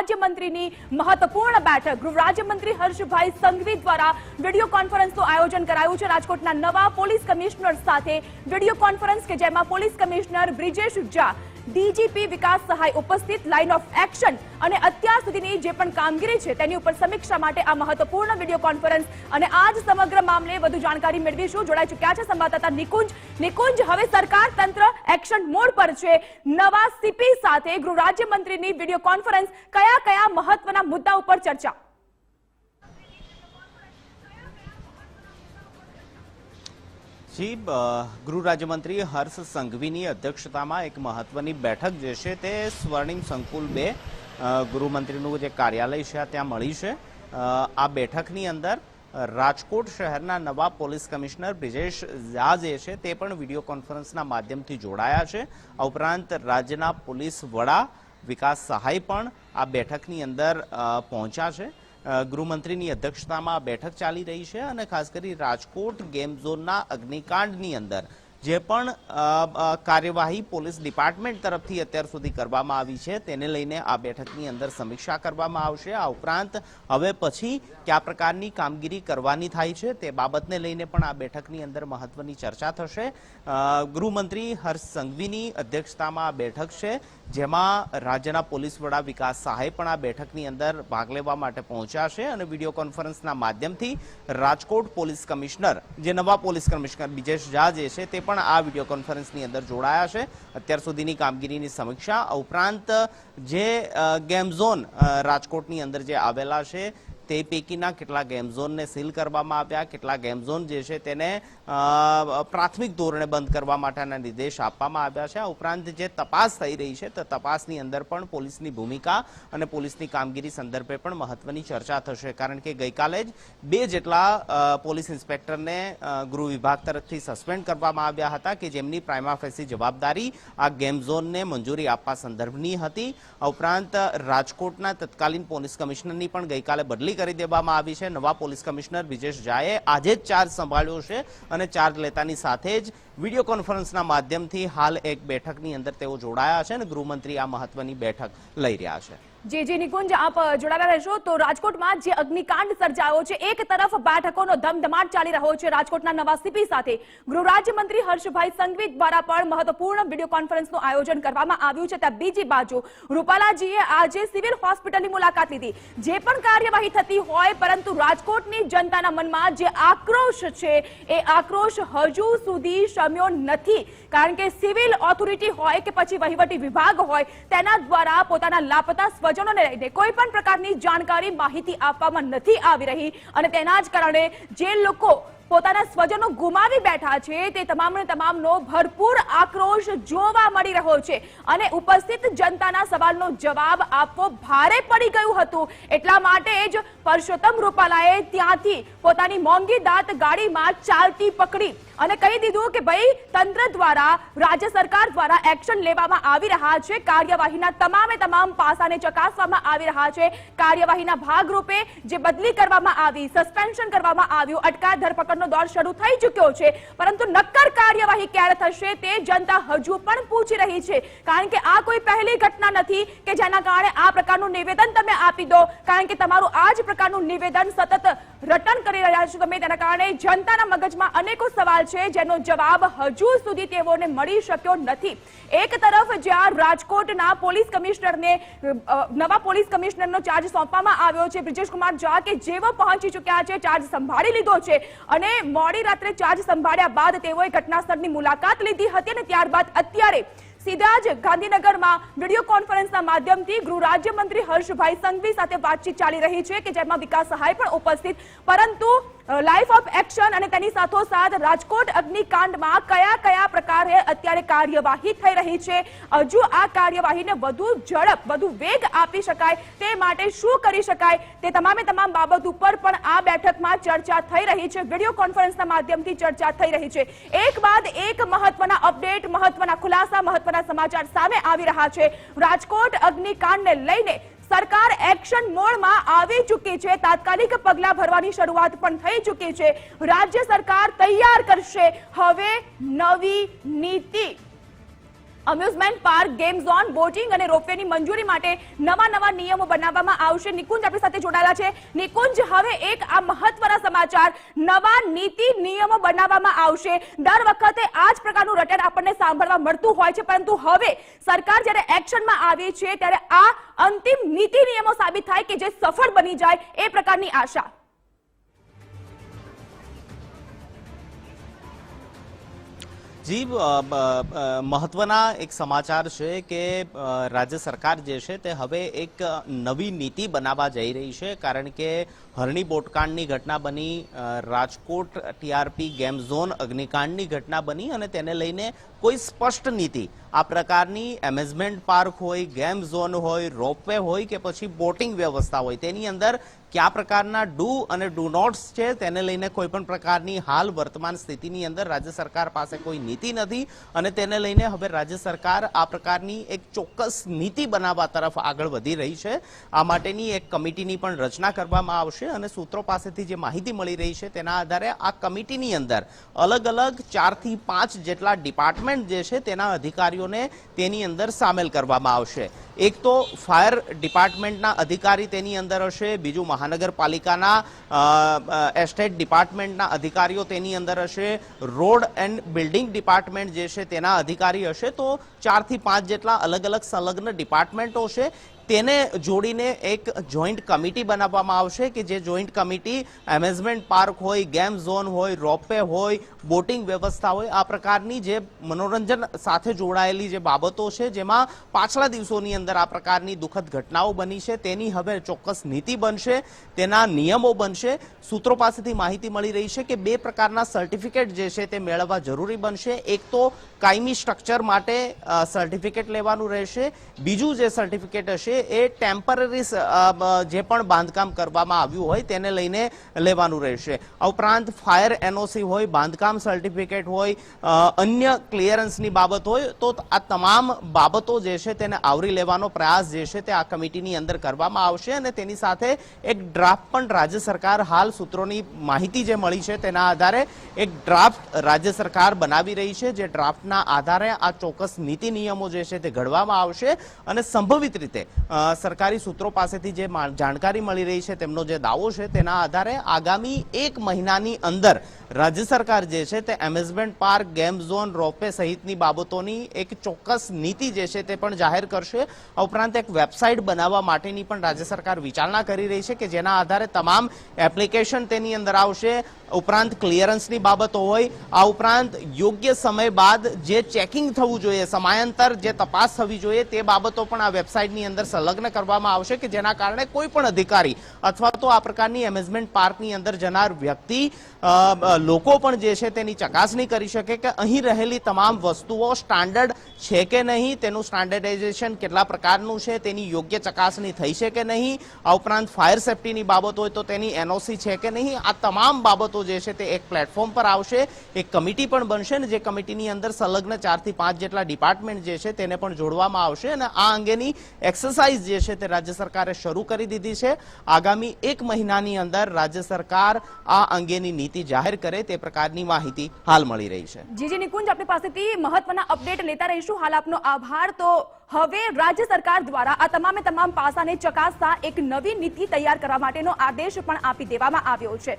રાજ્યમંત્રીની મહત્વપૂર્ણ બેઠક. ગૃહ રાજ્યમંત્રી હર્ષભાઈ સંઘવી દ્વારા વીડિયો કોન્ફરન્સનું આયોજન કરાયું છે. રાજકોટના નવા પોલીસ કમિશનર સાથે વીડિયો કોન્ફરન્સ કે જેમાં police commissioner Brijesh Jha DGP Vikas Sahay ઉપસ્થિત લાઇન ઓફ એક્શન અને અત્યાર સુધીની જે પણ કામગીરી છે, તેની ઉપર સમીક્ષા માટે આ મહત્વપૂર્ણ વીડિયો કોન્ફરન્સ અને આજ સમગ્ર મામલે વધુ જાણકારી મેળવીશું. જોડાઈ ચૂક્યા છે સંવાદદાતા નિકુંજ. નિકુંજ, હવે સરકાર તંત્ર એક્શન મોડ પર છે. નવા સીપી સાથે ગૃહ રાજ્યમંત્રીની વીડિયો કોન્ફરન્સ કયા કયા મહત્વના મુદ્દા ઉપર ચર્ચા? જી ગૃહ રાજ્યમંત્રી હર્ષ સંઘવીની અધ્યક્ષતામાં એક મહત્વની બેઠક જે છે તે સ્વર્ણિમ સંકુલ બે ગૃહમંત્રીનું જે કાર્યાલય છે ત્યાં મળી છે. આ બેઠકની અંદર રાજકોટ શહેરના નવા પોલીસ કમિશનર બ્રિજેશ ઝા જે છે તે પણ વીડિયો કોન્ફરન્સના માધ્યમથી જોડાયા છે. આ ઉપરાંત રાજ્યના પોલીસ વડા વિકાસ સહાય પણ આ બેઠકની અંદર પહોંચ્યા છે. ગૃહમંત્રીની અધ્યક્ષતામાં બેઠક ચાલી રહી છે અને ખાસ કરી રાજકોટ ગેમ ઝોનના અગ્નિકાંડની અંદર. જે પણ કાર્યવાહી પોલીસ ડિપાર્ટમેન્ટ તરફથી અત્યાર સુધી કરવામાં આવી છે, તેને લઈને આ બેઠકની અંદર સમીક્ષા કરવામાં આવશે. આ ઉપરાંત હવે પછી કયા પ્રકારની કામગીરી કરવાની થાય છે તે બાબતને લઈને પણ આ બેઠકની અંદર મહત્વની ચર્ચા થશે. ગૃહમંત્રી હર્ષ સંઘવીની અધ્યક્ષતામાં આ બેઠક છે, જેમાં રાજ્યના પોલીસ વડા વિકાસ સહાય પણ આ બેઠકની અંદર ભાગ લેવા માટે પહોંચ્યા અને વીડિયો કોન્ફરન્સના માધ્યમથી રાજકોટ પોલીસ કમિશનર, જે નવા પોલીસ કમિશનર બિજેશ ઝા જે છે તે પણ આ વીડિયો કોન્ફરન્સની અંદર જોડાયા છે. અત્યાર સુધીની કામગીરીની સમીક્ષા ઉપરાંત જે ગેમઝોન ગેમ ઝોન રાજકોટની અંદર જે આવેલા છે તે પૈકીના કેટલા ગેમ ઝોનને સીલ કરવામાં આવ્યા, કેટલા ગેમ ઝોન જે છે તેને પ્રાથમિક ધોરણે બંધ કરવા માટેના નિર્દેશ આપવામાં આવ્યા છે. આ ઉપરાંત જે તપાસ થઈ રહી છે, તો તપાસની અંદર પણ પોલીસની ભૂમિકા અને પોલીસની કામગીરી સંદર્ભે પણ મહત્વની ચર્ચા થશે. કારણ કે ગઈકાલે જ બે જેટલા પોલીસ ઇન્સ્પેક્ટરને ગૃહ વિભાગ તરફથી સસ્પેન્ડ કરવામાં આવ્યા હતા કે જેમની પ્રાઇમા ફેસી જવાબદારી આ ગેમ ઝોનને મંજૂરી આપવા સંદર્ભની હતી. ઉપરાંત રાજકોટના તત્કાલીન પોલીસ કમિશનરની પણ ગઈકાલે બદલી કરી દેવામાં આવી છે. નવા પોલીસ કમિશનર વિજેશ ઝાએ આજે જ ચાર્જ સંભાળ્યો છે અને ચાર્જ લેતાની સાથે જ વીડિયો કોન્ફરન્સના માધ્યમથી હાલ એક બેઠકની અંદર તેઓ જોડાયા છે અને ગૃહમંત્રી આ મહત્વની બેઠક લઈ રહ્યા છે. જે જે નિકુંજ આપ જોડાયેલા રહેશો તો રાજકોટમાં જે અગ્નિકાંડ સર્જાયો છે, એક તરફ બેઠકોનો ધમધમાટ ચાલી રહ્યો છે રાજકોટના નવા સીપી સાથે. ગૃહ હર્ષભાઈ સંઘવી દ્વારા પણ મહત્વપૂર્ણ વીડિયો કોન્ફરન્સનું આયોજન કરવામાં આવ્યું છે. ત્યાં બીજી બાજુ રૂપાલાજીએ આજે સિવિલ હોસ્પિટલની મુલાકાત લીધી. જે પણ કાર્યવાહી થતી હોય, પરંતુ રાજકોટની જનતાના મનમાં જે આક્રોશ છે, એ આક્રોશ હજુ સુધી શમ્યો નથી. કારણ કે સિવિલ ઓથોરિટી હોય કે પછી વહીવટી વિભાગ હોય, તેના દ્વારા પોતાના લાપતા સ્વજનોને લઈને કોઈ પણ પ્રકારની જાણકારી માહિતી આપવામાં નથી આવી રહી. અને તેના જ કારણે જે લોકો પોતાના સ્વજનો ગુમાવી બેઠા છે, તે તમામને તમામનો ભરપૂર આક્રોશ જોવા મળી રહ્યો છે. અને ઉપસ્થિત જનતાના સવાલનો જવાબ આપવો ભારે પડી ગયું હતું. એટલા માટે જ પરસોત્તમ રૂપાલાએ ત્યાંથી પોતાની મોંઘી દાંત ગાડીમાં ચાલતી પકડી. અને કહી દીધું કે ભાઈ, તંત્ર દ્વારા, રાજ્ય સરકાર દ્વારા એક્શન લેવામાં આવી રહ્યા છે. કાર્યવાહીના તમામે તમામ પાસાને ચકાસવામાં આવી રહ્યા છે. કાર્યવાહીના ભાગરૂપે જે બદલી કરવામાં આવી સસ્પેન્શન કરવામાં આવ્યું અટકાયત ધરપકડનો દોર શરૂ થઈ ચૂક્યો છે. પરંતુ નક્કર કાર્યવાહી ક્યારે થશે તે જનતા હજુ પણ પૂછી રહી છે. કારણ કે આ કોઈ પહેલી ઘટના નથી કે જેના કારણે આ પ્રકારનું નિવેદન તમે આપી દો. કારણ કે તમારું આ જ પ્રકારનું નિવેદન સતત રટન કરી રહ્યા છો તમે. તેના કારણે જનતાના મગજમાં અનેકો સવાલ છે, જેનો જવાબ હજુ સુધી તેઓને મળી શક્યો નથી. એક તરફ જ્યાં રાજકોટના પોલીસ કમિશનરને નવા પોલીસ કમિશનરનો ચાર્જ સોંપવામાં આવ્યો છે બ્રિજેશ કુમાર ઝા કે જેવો પહોંચી ચૂક્યા છે ચાર્જ સંભાળી લીધો છે અને મોડી રાત્રે ચાર્જ સંભાળ્યા બાદ તેઓએ ઘટના સ્થળની મુલાકાત લીધી હતી અને ત્યારબાદ અત્યારે સીધા જ ગાંધીનગરમાં વીડિયો કોન્ફરન્સના માધ્યમથી ગૃહ રાજ્યમંત્રી હર્ષભાઈ સંઘવી સાથે વાતચીત ચાલી રહી છે, કે જેમાં વિકાસ સહાય પણ ઉપસ્થિત. પરંતુ લાઈફ ઓફ એક્શન અને તેની સાથોસાથ રાજકોટ અગ્નિકાંડમાં કયા કયા પ્રકારે અત્યારે કાર્યવાહી થઈ રહી છે? હજુ આ કાર્યવાહીને વધુ ઝડપ, વધુ વેગ આપી શકાય તે માટે શું કરી શકાય? તે તમામે તમામ બાબત ઉપર પણ આ બેઠકમાં ચર્ચા થઈ રહી છે. વીડિયો કોન્ફરન્સના માધ્યમથી ચર્ચા થઈ રહી છે. એક બાદ એક મહત્વના અપડેટ, મહત્વના ખુલાસા, મહત્વના સમાચાર સામે આવી રહ્યા છે. રાજકોટ અગ્નિકાંડને લઈને સરકાર એક્શન મોડમાં આવી ચૂકી છે. તાત્કાલિક પગલા ભરવાની શરૂઆત પણ થઈ ચૂકી છે. રાજ્ય સરકાર તૈયાર કરશે. હવે નવી નીતિ. Amusement park, game zone, boating અને રોપવેની મંજૂરી માટે નવા નવા નિયમો બનાવવામાં આવશે. નિકુંજ આપણી સાથે જોડાયેલા છે. નિકુંજ, હવે એક આ મહત્વના સમાચાર. નવા નીતિ નિયમો બનાવવામાં આવશે. દર વખતે આ જ પ્રકારનું રટણ આપણને સાંભળવા મળતું હોય છે. પરંતુ હવે સરકાર જ્યારે એક્શનમાં આવી છે, ત્યારે આ અંતિમ નીતિ નિયમો સાબિત થાય કે જે સફળ બની જાય એ પ્રકારની આશા. જી મહત્વના એક સમાચાર છે કે રાજ્ય સરકાર જે છે તે હવે એક નવી નીતિ બનાવવા જઈ રહી છે. કારણ કે હરણી બોટકાંડની ઘટના બની રાજકોટ ટીઆરપી ગેમ ઝોન અગ્નિકાંડની ઘટના બની અને તેને લઈને કોઈ સ્પષ્ટ નીતિ. આ પ્રકારની એમ્યુઝમેન્ટ પાર્ક હોય, ગેમ ઝોન હોય, રોપવે હોય કે પછી બોટિંગ વ્યવસ્થા હોય, તેની અંદર કયા પ્રકારના ડુ અને ડુ નોટ્સ છે તેને લઈને કોઈ પણ પ્રકારની હાલ વર્તમાન સ્થિતિની અંદર રાજ્ય સરકાર પાસે કોઈ નીતિ નથી અને તેને લઈને હવે રાજ્ય સરકાર આ પ્રકારની એક ચોક્કસ નીતિ બનાવવા તરફ આગળ વધી રહી છે. આ માટેની એક કમિટીની પણ રચના કરવામાં આવશે અને સૂત્રો પાસેથી જે માહિતી મળી રહી છે તેના આધારે આ કમિટીની અંદર અલગ અલગ ચારથી પાંચ જેટલા ડિપાર્ટમેન્ટ જે છે તેના અધિકારીઓને તેની અંદર સામેલ કરવામાં આવશે. એક તો ફાયર ડિપાર્ટમેન્ટના અધિકારી તેની અંદર હશે, બીજું મહાનગરપાલિકાના એસ્ટેટ ડિપાર્ટમેન્ટના અધિકારીઓ તેની અંદર હશે, રોડ એન્ડ બિલ્ડિંગ ડિપાર્ટમેન્ટ જે છે તેના અધિકારી હશે, તો ચારથી પાંચ જેટલા અલગ અલગ સંલગ્ન ડિપાર્ટમેન્ટો છે. તેને જોડીને એક જોઈન્ટ કમિટી બનાવવામાં આવશે કે જે જોઈન્ટ કમિટી એમ્યુઝમેન્ટ પાર્ક હોય ગેમ ઝોન હોય રોપવે હોય બોટિંગ વ્યવસ્થા હોય, આ પ્રકારની જે મનોરંજન સાથે જોડાયેલી જે બાબતો છે, જેમાં પાછલા દિવસોની અંદર આ પ્રકારની દુઃખદ ઘટનાઓ બની છે, તેની હવે ચોક્કસ નીતિ બનશે, તેના નિયમો બનશે. સૂત્રો પાસેથી માહિતી મળી રહી છે કે બે પ્રકારના સર્ટિફિકેટ જે છે તે મેળવવા જરૂરી બનશે. એક તો કાયમી સ્ટ્રક્ચર માટે સર્ટિફિકેટ લેવાનું રહેશે. બીજું જે સર્ટિફિકેટ હશે એ ટેમ્પરરી જે પણ બાંધકામ કરવામાં આવ્યું હોય તેને લઈને લેવાનું રહેશે. આ ઉપરાંત ફાયર એનઓસી હોય, બાંધકામ સર્ટિફિકેટ હોય અન્ય ક્લિયરન્સની બાબત હોય, તો આ તમામ બાબતો જે છે તેને આવરી લેવાનો પ્રયાસ જે છે તે આ કમિટીની અંદર કરવામાં આવશે અને તેની સાથે એક ડ્રાફ્ટ પણ રાજ્ય સરકાર હાલ સૂત્રોની માહિતી જે મળી છે તેના આધારે એક ડ્રાફ્ટ રાજ્ય સરકાર બનાવી રહી છે, જે ડ્રાફ્ટના આધારે આ ચોક્કસ નીતિ નિયમો જે છે તે ઘડવામાં આવશે અને સંભવિત રીતે સરકારી સૂત્રો પાસેથી જે જાણકારી મળી રહી છે, તેમનો જે દાવો છે, તેના આધારે આગામી એક મહિનાની અંદર રાજ્ય સરકાર જે છે તે amusement park, game zone, ropeway સહિતની બાબતોની એક ચોક્કસ નીતિ જે છે તે પણ જાહેર કરશે. ઉપરાંત એક વેબસાઇટ બનાવવા માટેની પણ રાજ્ય સરકાર વિચારણા કરી રહી છે કે જેના આધારે તમામ એપ્લિકેશન તેની અંદર આવશે. ઉપરાંત ક્લિયરન્સની બાબતો હોય. આ ઉપરાંત યોગ્ય સમય બાદ જે ચેકિંગ થવું જોઈએ, સમયાંતર જે તપાસ થવી જોઈએ, તે બાબતો પણ આ વેબસાઇટની અંદર સંલગ્ન કરવામાં આવશે કે જેના કારણે કોઈ પણ અધિકારી અથવા તો આ પ્રકારની એમ્યુઝમેન્ટ પાર્કની અંદર જનાર વ્યક્તિ લોકો પણ જે છે તેની ચકાસણી કરી શકે કે અહીં રહેલી તમામ વસ્તુઓ સ્ટાન્ડર્ડ છે કે નહીં, તેનું સ્ટાન્ડર્ડાઇઝેશન કેટલા પ્રકારનું છે, તેની યોગ્ય ચકાસણી થઈ છે કે નહીં, આ ઉપરાંત ફાયર સેફટીની બાબત હોય તો તેની એનઓસી છે કે નહીં, આ તમામ બાબતો જે છે તે એક પ્લેટફોર્મ પર આવશે, એક કમિટી પણ બનશે ને જે કમિટીની અંદર સંલગ્ન ચારથી પાંચ જેટલા ડિપાર્ટમેન્ટ જે છે તેને પણ જોડવામાં આવશે અને આ અંગેની એક્સરસાઇઝ જે છે તે રાજ્ય સરકારે શરૂ કરી દીધી છે. આગામી એક મહિનાની અંદર રાજ્ય સરકાર આ અંગેની નીતિ જાહેર કરે તે પ્રકારની માહિતી હાલ મળી રહી છે. જીજી નિકુંજ, આપણી પાસેથી મહત્વના અપડેટ લેતા રહીશું. હાલ આપનો આભાર. તો હવે રાજ્ય સરકાર દ્વારા આ તમામે તમામ પાસાને ચકાસતા એક નવી નીતિ તૈયાર કરવા માટેનો આદેશ પણ આપી દેવામાં આવ્યો છે.